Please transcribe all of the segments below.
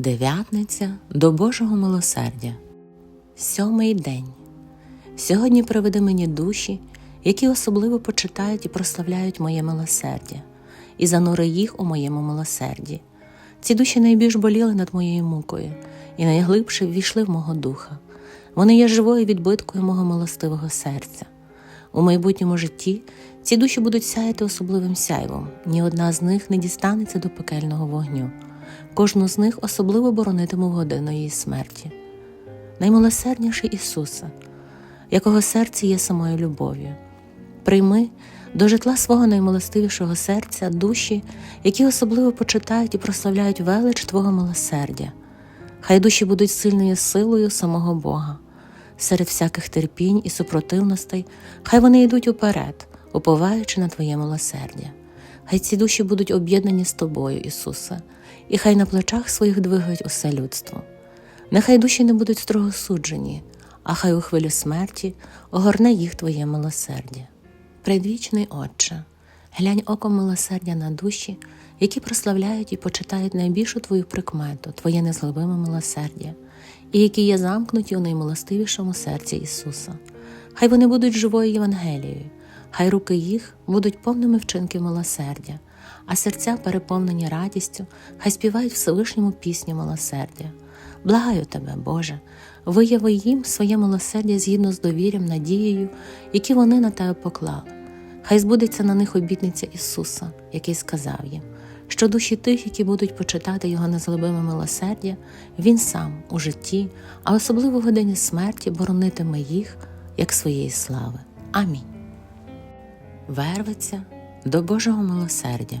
Дев'ятниця до Божого милосердя. Сьомий день. Сьогодні приведи мені душі, які особливо почитають і прославляють моє милосердя, і занури їх у моєму милосерді. Ці душі найбільш боліли над моєю мукою і найглибше ввійшли в мого духа. Вони є живою відбиткою мого милостивого серця. У майбутньому житті ці душі будуть сяяти особливим сяйвом, ні одна з них не дістанеться до пекельного вогню. Кожну з них особливо боронитиму в годину її смерті. Наймилосердніший Ісусе, якого серце є самою любов'ю. Прийми до житла свого наймилостивішого серця душі, які особливо почитають і прославляють велич Твого милосердя. Хай душі будуть сильною силою самого Бога. Серед всяких терпінь і супротивностей, хай вони йдуть уперед, уповаючи на Твоє милосердя. Хай ці душі будуть об'єднані з Тобою, Ісусе, і хай на плечах своїх двигають усе людство. Нехай душі не будуть строго суджені, а хай у хвилю смерті огорне їх Твоє милосердя. Предвічний Отче, глянь оком милосердя на душі, які прославляють і почитають найбільшу Твою прикмету, Твоє незловиме милосердя, і які є замкнуті у наймилостивішому серці Ісуса. Хай вони будуть живою Євангелією, хай руки їх будуть повними вчинків милосердя, а серця, переповнені радістю, хай співають Всевишньому пісню милосердя. Благаю тебе, Боже, вияви їм своє милосердя згідно з довір'ям, надією, які вони на тебе поклали. Хай збудеться на них обітниця Ісуса, який сказав їм, що душі тих, які будуть почитати Його незлобиме милосердя, Він сам у житті, а особливо в годині смерті боронитиме їх як своєї слави. Амінь. Вервиться до Божого милосердя.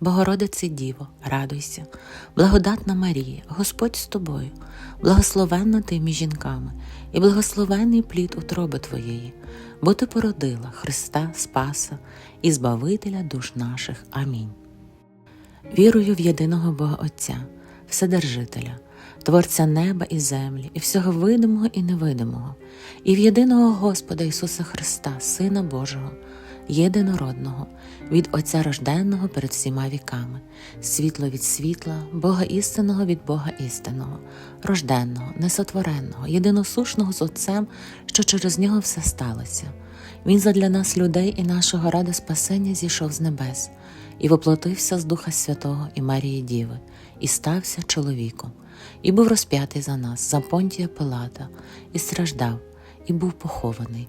Богородице Діво, радуйся, благодатна Марія, Господь з тобою, благословенна ти між жінками, і благословенний плід утроби Твоєї, бо Ти породила Христа Спаса і Збавителя душ наших. Амінь. Вірую в єдиного Бога Отця, Вседержителя, Творця неба і землі, і всього видимого і невидимого, і в єдиного Господа Ісуса Христа, Сина Божого, єдинородного, від Отця рожденного перед всіма віками, світло від світла, Бога істинного від Бога істинного, рожденного, несотвореного, єдиносушного з Отцем, що через нього все сталося. Він задля нас, людей і нашого ради спасення зійшов з небес, і воплотився з Духа Святого і Марії Діви, і стався чоловіком, і був розп'ятий за нас, за Понтія Пилата, і страждав, і був похований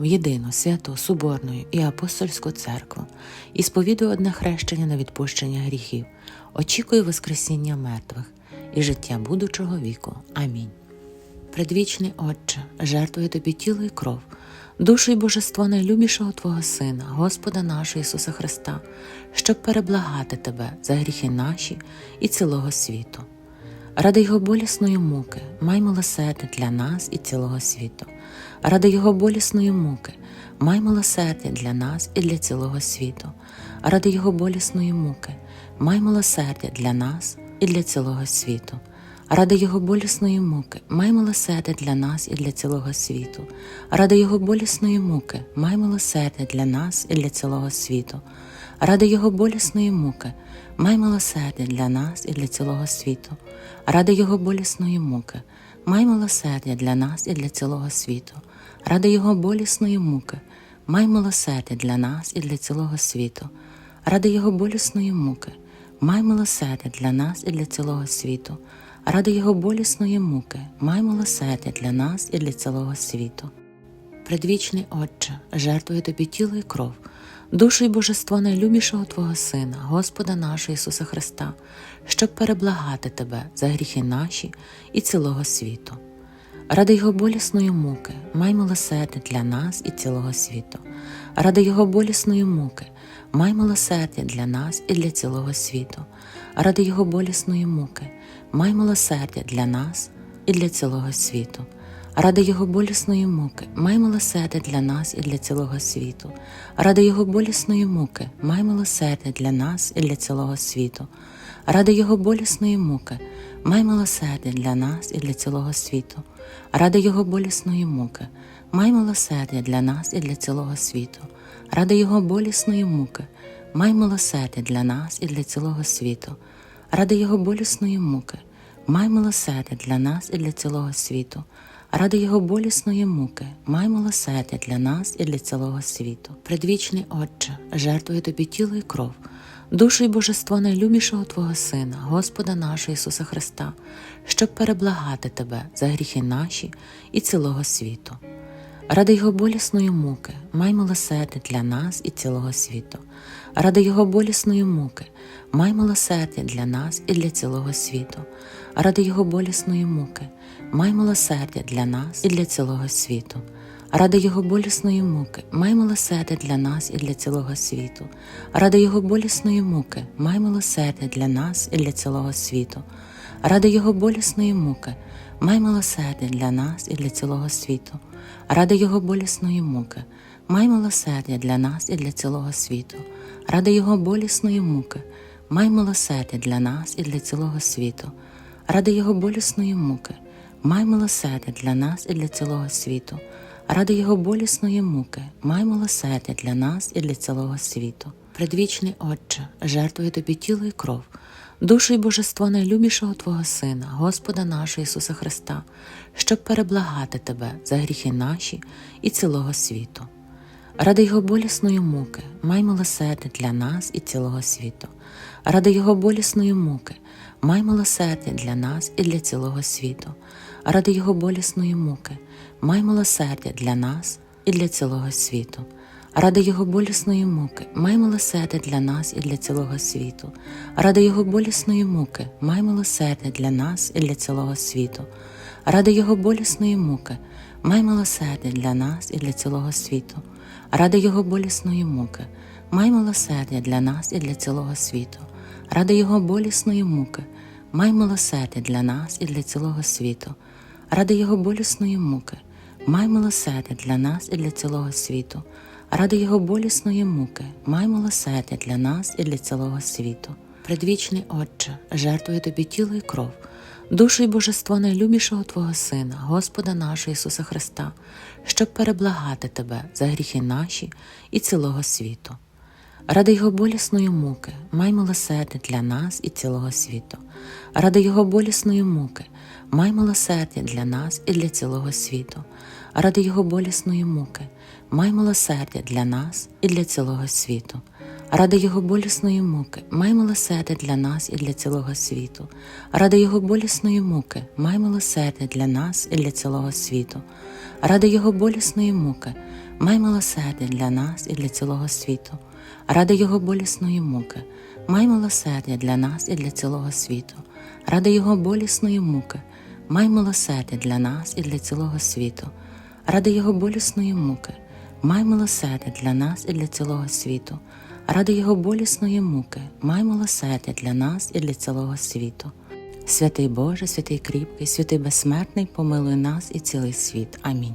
в єдину святу, Соборну і апостольську церкву, і сповідую одне хрещення на відпущення гріхів, очікую Воскресіння мертвих і життя будучого віку. Амінь. Предвічний Отче, жертвую тобі тіло і кров, душу і божество найлюбішого Твого Сина, Господа нашого Ісуса Христа, щоб переблагати Тебе за гріхи наші і цілого світу. Ради Його болісної муки, май милосердя для нас і цілого світу. Ради Його болісної муки, май милосердя для нас і для цілого світу. Ради Його болісної муки, май милосердя для нас і для цілого світу. Ради Його болісної муки, май милосердя для нас і для цілого світу. Ради Його болісної муки, май милосердя для нас і для цілого світу. Ради Його болісної муки, май милосердя для нас і для цілого світу. Ради Його болісної муки, май милосердя для нас і для цілого світу. Ради Його болісної муки, май милосердя для нас і для цілого світу. Ради Його болісної муки, май милосердя для нас і для цілого світу. Ради Його болісної муки, май милосердя для нас і для цілого світу. Предвічний Отче, жертвую тобі тіло і кров, душу й божество найлюбішого Твого Сина, Господа нашого Ісуса Христа, щоб переблагати Тебе за гріхи наші і цілого світу. Ради Його болісної муки, май милосердя для нас і цілого світу. Ради Його болісної муки, май милосердя для нас і для цілого світу. Ради Його болісної муки, май милосердя для нас і для цілого світу. Ради Його болісної муки, май милосердя для нас і для цілого світу. Ради Його болісної муки, май милосердя для нас і для цілого світу. Ради Його болісної муки, май милосердя для нас і для цілого світу. Ради Його болісної муки, май милосердя для нас і для цілого світу. Ради Його болісної муки, май милосердя для нас і для цілого світу. Ради Його болісної муки, май милосердя для нас і для цілого світу. Ради Його болісної муки, май милосердя для нас і для цілого світу. Предвічний Отче, жертвую тобі тіло і кров, душу і божество найлюбішого Твого Сина, Господа нашого Ісуса Христа, щоб переблагати Тебе за гріхи наші і цілого світу. Ради Його болісної муки, май милосердя для нас і цілого світу. Ради Його болісної муки, май милосердя для нас і для цілого світу. Ради Його болісної муки, май милосердя для нас і для цілого світу. Ради Його болісної муки, май милосердя для нас і для цілого світу. Ради Його болісної муки, май милосердя для нас і для цілого світу. Ради Його болісної муки, май милосердя для нас і для цілого світу. Ради Його болісної муки, май милосердя для нас і для цілого світу. Ради Його болісної муки, май милосердя для нас і для цілого світу. Ради Його болісної муки, май милосердя для нас і для цілого світу. Ради Його болісної муки, май милосердя для нас і для цілого світу. Предвічний Отче, жертвую тобі тіло і кров, душу і божество найлюбішого Твого Сина, Господа нашого Ісуса Христа, щоб переблагати Тебе за гріхи наші і цілого світу. Ради Його болісної муки, май милосердя для нас і цілого світу. Ради Його болісної муки, май милосердя для нас і для цілого світу. Ради Його болісної муки, май милосердя для нас і для цілого світу. Ради Його болісної муки, май милосердя для нас і для цілого світу. Ради Його болісної муки, май милосердя для нас і для цілого світу. Ради Його болісної муки, май милосердя для нас і для цілого світу. Ради Його болісної муки, май милосердя для нас і для цілого світу. Ради Його болісної муки, май милосердя для нас і для цілого світу. Ради Його болісної муки, май милосердя для нас і для цілого світу. Ради Його болісної муки, май милосердя для нас і для цілого світу. Предвічний Отче, жертвую тобі тіло і кров, душу і божество найлюбішого Твого Сина, Господа нашого Ісуса Христа, щоб переблагати Тебе за гріхи наші і цілого світу. Ради Його болісної муки, май милосердя для нас і цілого світу. Ради Його болісної муки, май милосердя для нас і для цілого світу. Ради Його болісної муки, май милосердя для нас і для цілого світу. Ради Його болісної муки, май милосердя для нас і для цілого світу. Ради Його болісної муки, май милосердя для нас і для цілого світу. Ради Його болісної муки, май милосердя для нас і для цілого світу. Ради Його болісної муки, май милосердя для нас і для цілого світу. Ради Його болісної муки, май милосердя для нас і для цілого світу. Ради Його болісної муки, май милосердя для нас і для цілого світу. Ради Його болісної муки, май милосердя для нас і для цілого світу. Святий Боже, святий кріпкий, святий безсмертний, помилуй нас і цілий світ. Амінь.